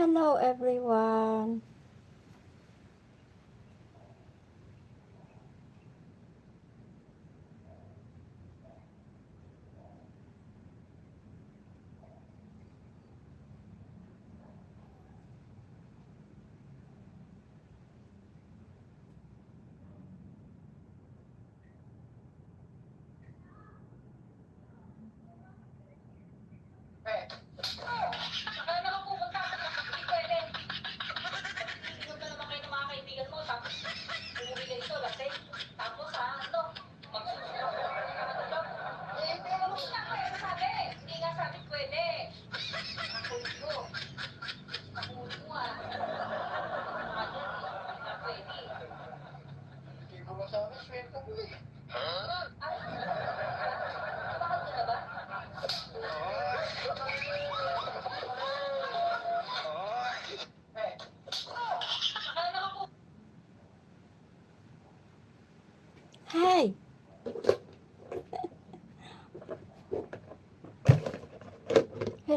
Hello everyone.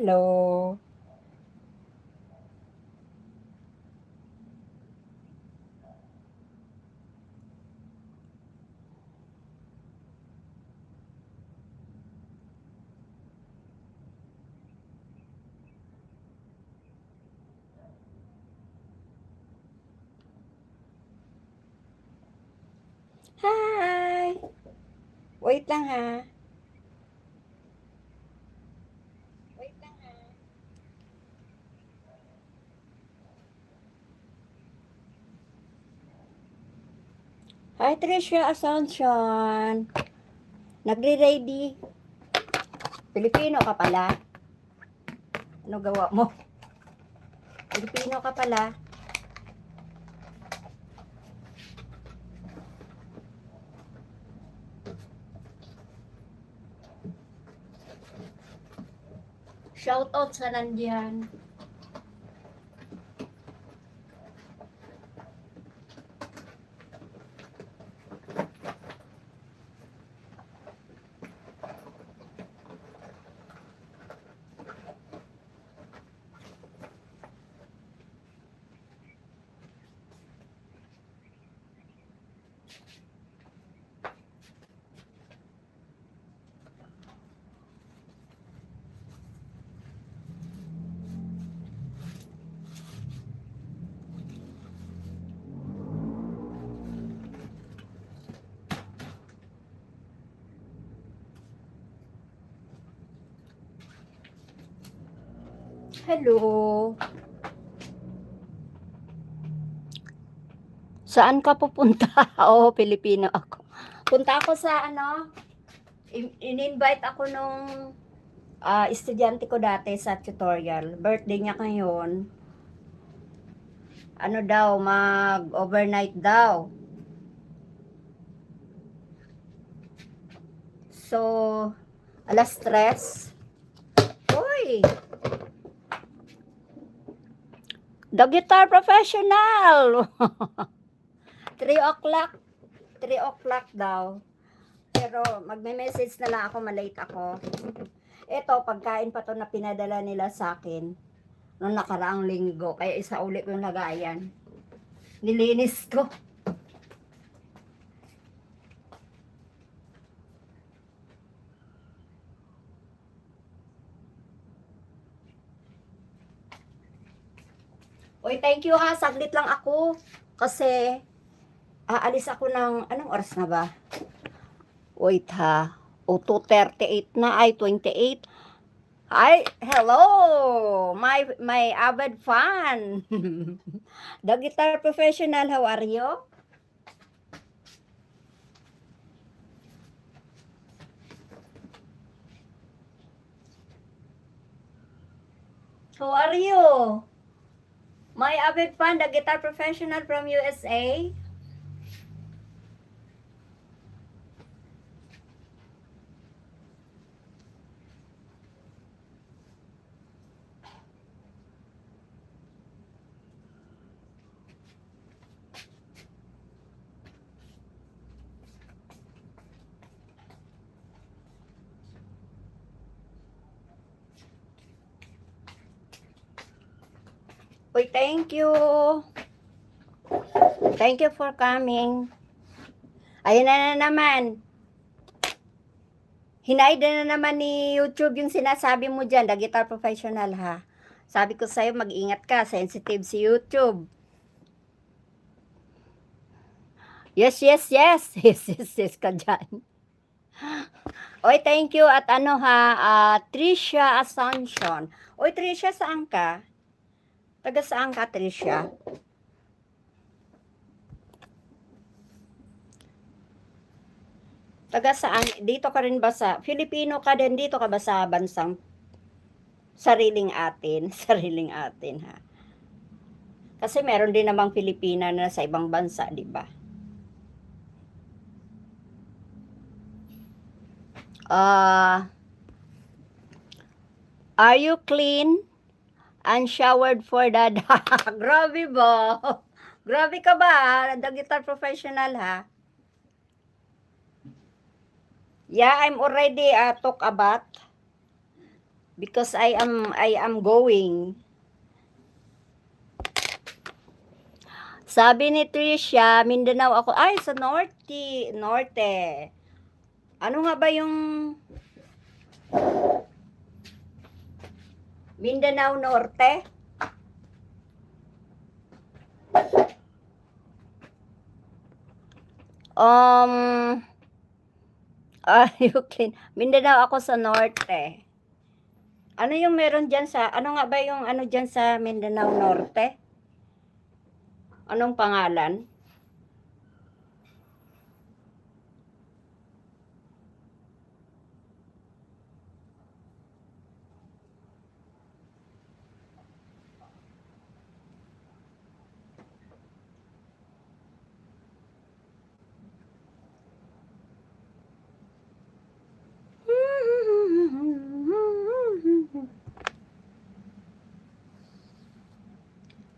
Hello. Hi. Wait lang ha. Hi Tricia Asuncion. Nagre-ready. Pilipino ka pala. Ano gawa mo? Pilipino ka pala. Shout out sa nandiyan. Hello. Saan ka pupunta? Oo, Pilipino ako. Punta ako sa ano, in- in-invite ako nung ah, estudyante ko dati sa tutorial. Birthday niya ngayon. Ano daw, mag-overnight daw. So, alas tres. Uy! The guitar professional! 3 o'clock. 3 o'clock daw. Pero magme-message na lang ako, malate ako. Ito, pagkain pa to na pinadala nila sa akin noong nakaraang linggo. Kaya isa ulit yung lagayan. Nilinis ko. Uy, thank you ha. Saglit lang ako. Kasi, aalis ako ng, anong oras na ba? Wait ha. O, 2.38 na. Ay, 28. Hi, hello! My, my avid fan. The guitar professional, how are you? How are you? My avid fan, the guitar professional from USA. Uy, thank you. Thank you for coming. Ayun na, na naman. Hinaida na naman ni YouTube yung sinasabi mo dyan, the guitar professional ha. Sabi ko sa'yo, mag-ingat ka, sensitive si YouTube. Yes, yes, yes. Yes, yes, yes ka dyan. Oy, thank you. At ano ha, ah, Trisha Asuncion. Oy, Trisha, saan ka? Taga saan ka, Trisha? Taga saan? Dito ka rin ba sa, Filipino ka din, dito ka ba sa bansang sariling atin? Sariling atin, ha? Kasi meron din namang Filipina na sa ibang bansa, di ba? Ah, are you clean and showered for the Grabe ba? Grabe ka ba? The guitar professional ha? Yeah, I'm already uh, talk about because I am I am going. Sabi ni Tricia, Mindanao ako. Ay, sa norte, norte. Ano nga ba yung Mindanao Norte? Um, ah, can, Mindanao ako sa Norte. Ano yung meron dyan sa, ano nga ba yung ano dyan sa Mindanao Norte? Anong pangalan?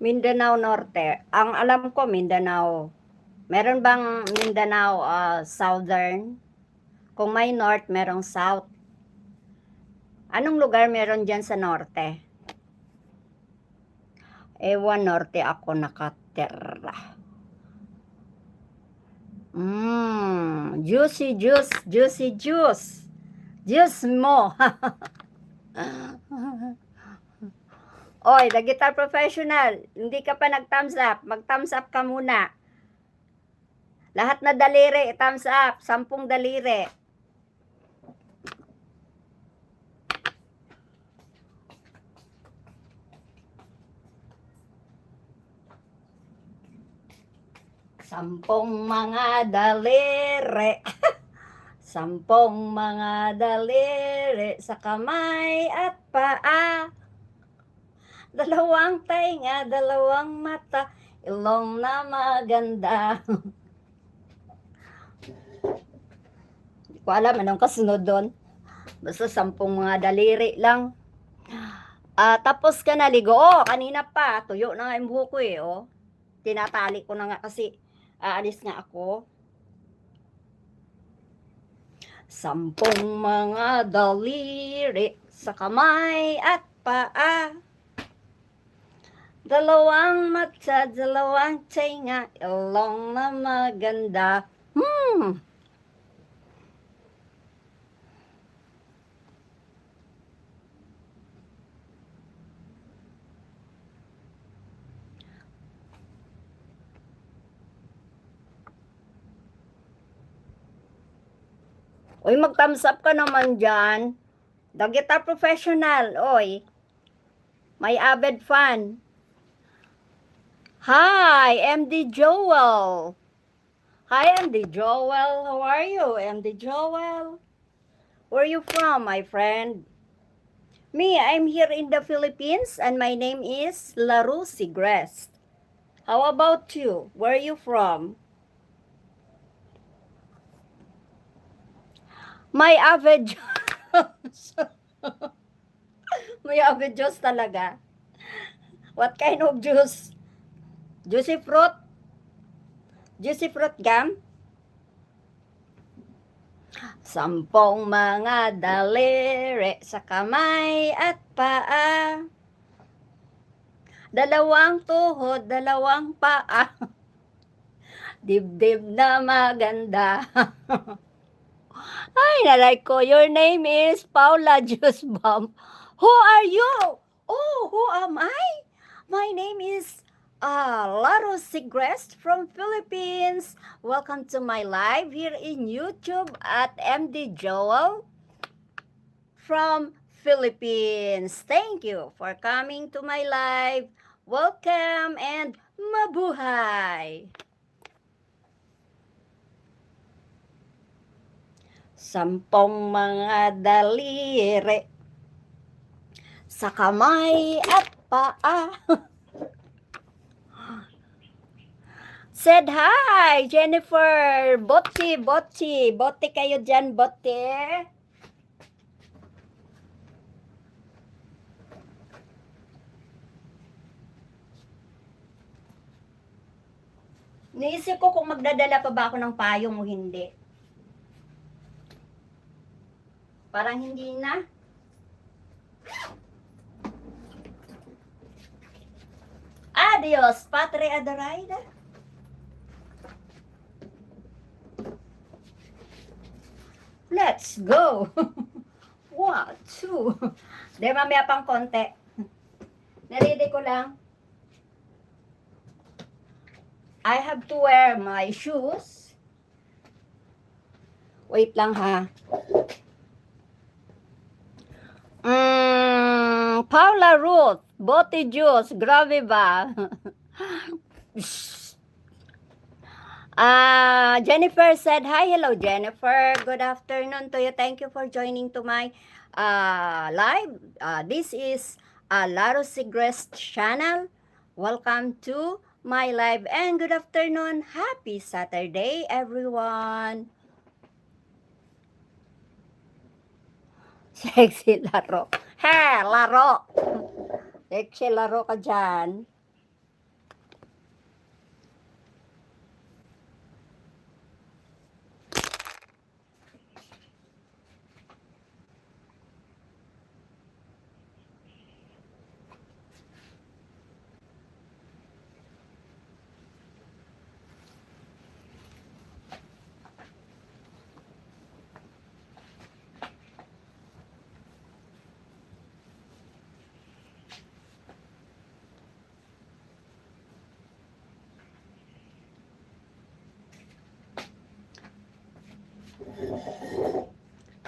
Mindanao Norte. Ang alam ko, Mindanao. Meron bang Mindanao ah, Southern? Kung may North, merong South. Anong lugar meron dyan sa Norte? Ewan, Norte ako nakatera. Mmm, juicy juice, juicy juice. Juice mo. Oy, the guitar professional, hindi ka pa nag-thumbs up. Mag-thumbs up ka muna. Lahat na daliri, thumbs up. Sampung daliri. Sampung mga daliri. Sampung mga daliri sa kamay at paa. Dalawang tainga, dalawang mata, ilong na maganda. Hindi ko alam anong kasunod doon. Basta sampung mga daliri lang. Ah, tapos ka na ligo. Oh, kanina pa. Tuyo na nga yung buhok ko eh. Oh. Tinatali ko na nga kasi aalis nga ako. Sampung mga daliri sa kamay at paa. Dalawang mata, dalawang tinga, ilong na maganda. Hmm. Uy, mag-thumbs up ka naman dyan. Guitar professional, oy. My avid fan. Hi, MD Joel. Hi, MD Joel. How are you, MD Joel? Where are you from, my friend? Me, I'm here in the Philippines and my name is Laru Sigrest. How about you? Where are you from? My avid. May avid Diyos talaga. What kind of juice? Juicy fruit? Juicy fruit gum? Sampung mga daliri sa kamay at paa. dalawang tuhod, dalawang paa. Dibdib na maganda. Ay, nalike ko. Your name is Paula Juice Bomb. Who are you? Oh, who am I? My name is uh, Laro Sigrest from Philippines. Welcome to my live here in YouTube at MD Joel from Philippines. Thank you for coming to my live. Welcome and mabuhay! Sampong mga daliri sa kamay at paa. Said hi, Jennifer. Botti, botti. Botti kayo dyan, botti. Niisip ko kung magdadala pa ba ako ng payong o hindi. Parang hindi na. Adios, Patre Adoraida. Let's go. One, two. Di, mamaya pang konti. Naridi ko lang. I have to wear my shoes. Wait lang ha. Mm, Paula Ruth, Bote Juice, grabe ba? Ah, Jennifer said, Hi, hello Jennifer. Good afternoon to you. Thank you for joining to my uh, live. Uh, this is uh, Laro Sigrest channel. Welcome to my live and good afternoon. Happy Saturday, everyone. Sexy laro. He, laro. Sexy laro ka dyan.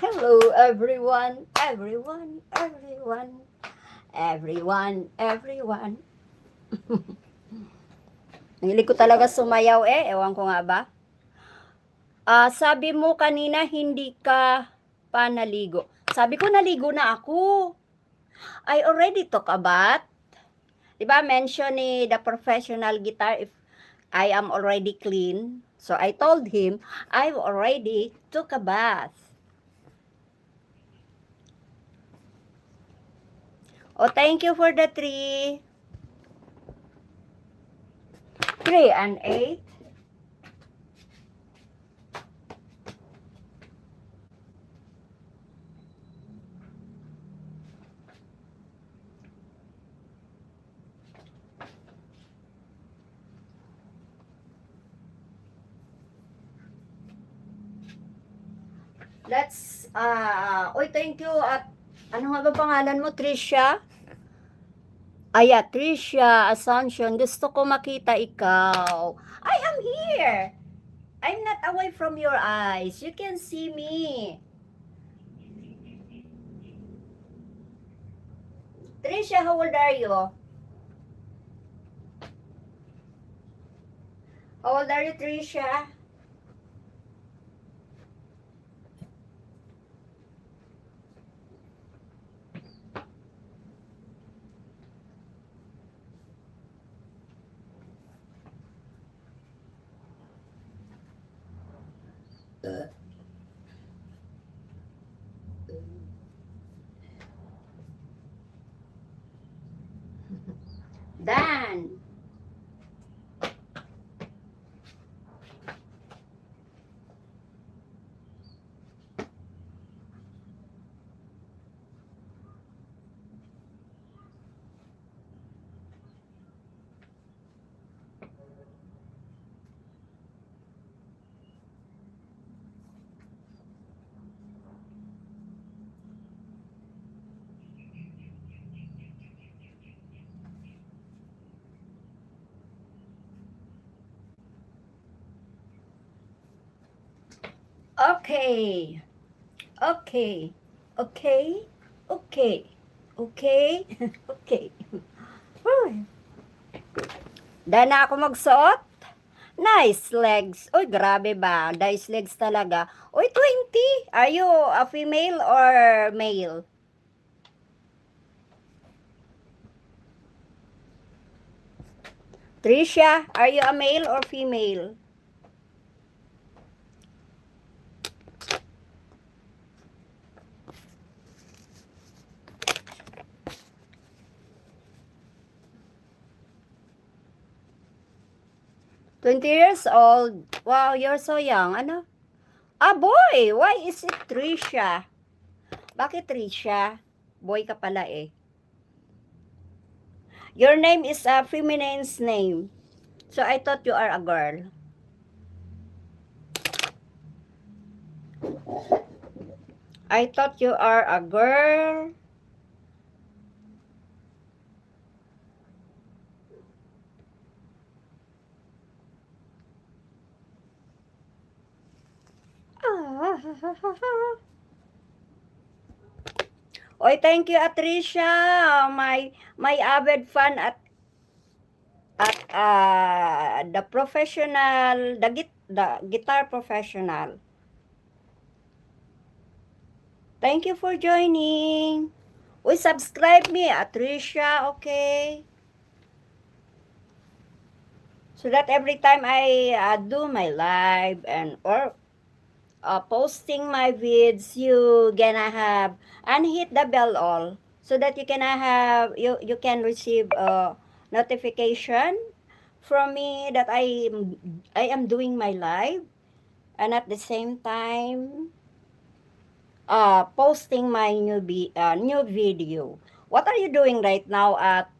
Hello, everyone, everyone, everyone, everyone, everyone. Hilig ko talaga sumayaw eh, ewan ko nga ba. Ah, sabi mo kanina hindi ka pa naligo. Sabi ko naligo na ako. I already took a bath. 'Di ba mention ni the professional guitar if I am already clean. So I told him I already took a bath. Oh, thank you for the three. Three and eight. Let's, ah, oy, thank you at ano nga ba pangalan mo, Trisha? Aya, Trisha, Assumption, gusto ko makita ikaw. I am here. I'm not away from your eyes. You can see me. Trisha, how old are you? How old are you, Trisha? Okay. Okay. Okay. Okay. Okay. okay. Uy. Dahil na ako magsuot. Nice legs. Uy, grabe ba? Nice legs talaga. Uy, 20. Are you a female or male? Trisha, are you a male or female? Twenty years old. Wow, you're so young. Ano? Ah, boy! Why is it Trisha? Bakit Trisha? Boy ka pala eh. Your name is a feminine's name. So I thought you are a girl. I thought you are a girl. Oy, thank you, Atricia. My my avid fan at at uh, the professional, the, git, the guitar professional. Thank you for joining. Uy, subscribe me, Atricia, okay? So that every time I uh, do my live and or uh, posting my vids, you gonna have and hit the bell all so that you can have you you can receive a notification from me that I am I am doing my live and at the same time uh posting my new be uh, new video. What are you doing right now at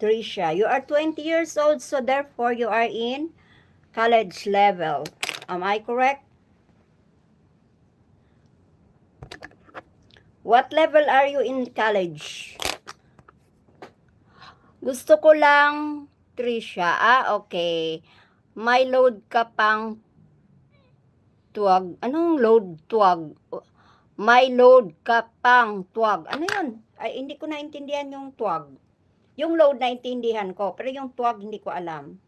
Trisha? You are 20 years old so therefore you are in college level. Am I correct? What level are you in college? Gusto ko lang, Trisha. Ah, okay. May load ka pang tuwag. Anong load tuwag? May load ka pang tuwag. Ano yun? Ay, hindi ko naintindihan yung tuwag. Yung load naintindihan ko, pero yung tuwag hindi ko alam.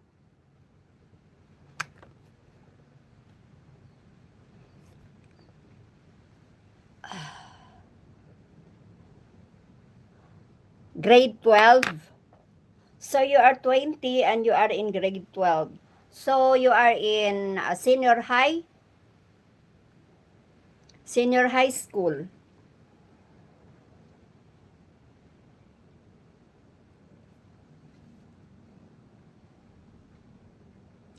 Grade 12. So you are 20 and you are in grade 12. So you are in uh, senior high? Senior high school.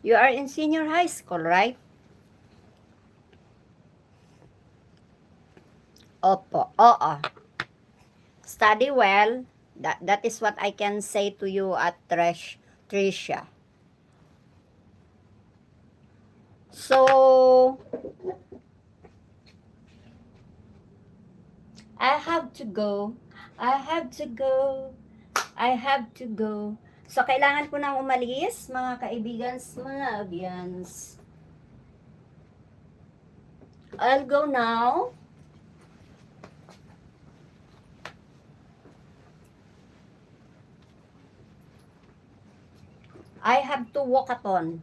You are in senior high school, right? Opo, oo. Study well. That that is what I can say to you at Trish, Trisha. So I have to go. I have to go. I have to go. So kailangan ko nang umalis, mga kaibigan, mga audience. I'll go now. I have to walkathon.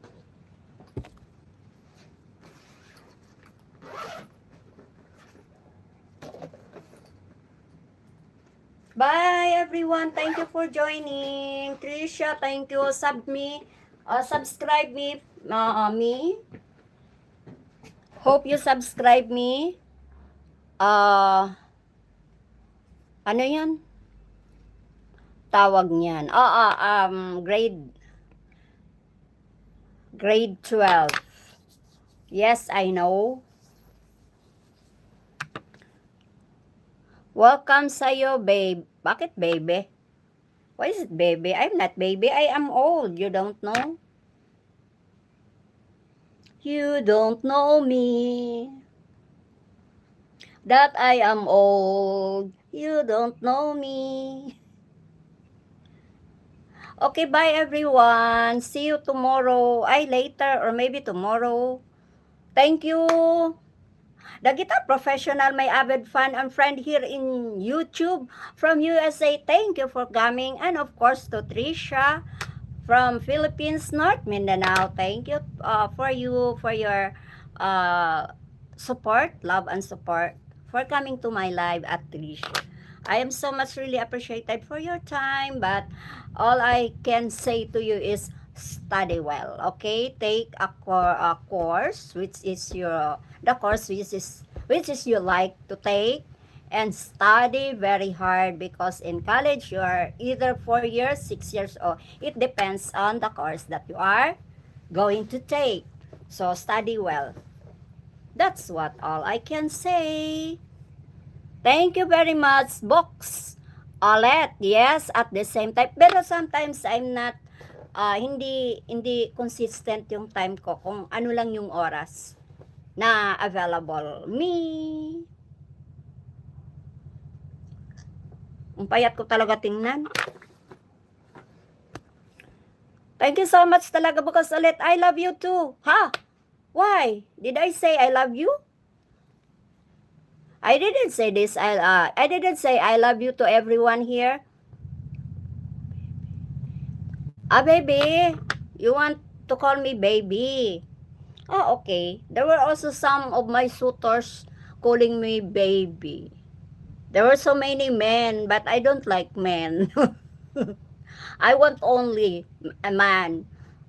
Bye everyone. Thank you for joining. Trisha, thank you. Sub me. Uh, subscribe me. Uh, me. Hope you subscribe me. Uh, ano yan? Tawag niyan. Ah, ah, um, grade Grade 12. Yes, I know. Welcome sa'yo, babe. Bakit baby? Why is it baby? I'm not baby. I am old. You don't know? You don't know me. That I am old. You don't know me. Okay, bye everyone. See you tomorrow. Ay, later or maybe tomorrow. Thank you. Guitar professional, my avid fan and friend here in YouTube from USA. Thank you for coming. And of course to Trisha from Philippines, North Mindanao. Thank you uh, for you, for your uh, support, love and support for coming to my live at Trisha. I am so much really appreciated for your time, but all I can say to you is study well, okay? Take a, cor- a course, which is your the course which is which is you like to take, and study very hard because in college you are either four years, six years, or it depends on the course that you are going to take. So study well. That's what all I can say. Thank you very much, Box. Olet, yes, at the same time. Pero sometimes I'm not, ah, hindi, hindi consistent yung time ko kung ano lang yung oras na available. Me. Ang payat ko talaga tingnan. Thank you so much talaga bukas ulit. I love you too. Ha? Why? Did I say I love you? I didn't say this. I uh, I didn't say I love you to everyone here. Ah, baby, you want to call me baby? Oh, okay. There were also some of my suitors calling me baby. There were so many men, but I don't like men. I want only a man.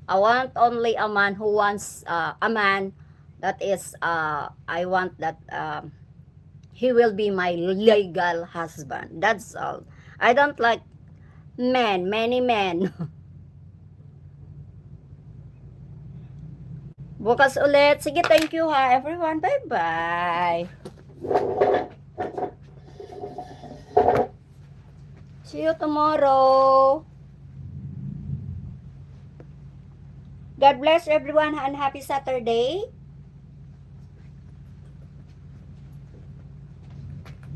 I want only a man who wants uh, a man that is uh, I want that um, he will be my legal husband. That's all. I don't like men, many men. Bukas ulit. Sige, thank you ha, everyone. Bye-bye. See you tomorrow. God bless everyone and happy Saturday.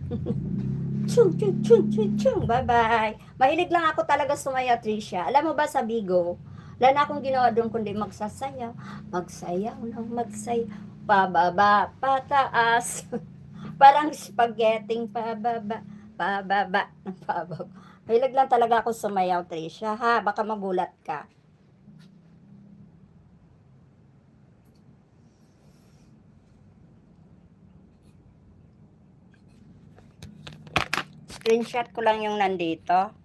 Chung, chung, chung, chung, chung. Bye-bye. Mahilig lang ako talaga sumaya, Tricia. Alam mo ba sa Bigo, wala na akong ginawa doon kundi magsasayaw. Magsayaw ng magsayaw. Pababa, pataas. Parang spaghetti pababa, pababa, pababa. Mahilig lang talaga ako sumayaw, Tricia. Ha, baka magulat ka. Screenshot ko lang yung nandito.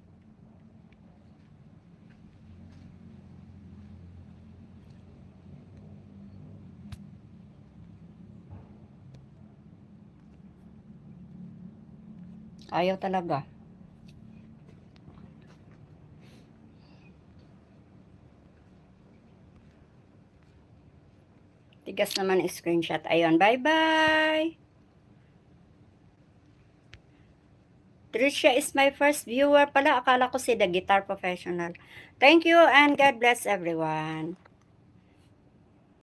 Ayaw talaga. Tigas naman screenshot. Ayun, bye-bye! Tricia is my first viewer pala. Akala ko si The Guitar Professional. Thank you and God bless everyone.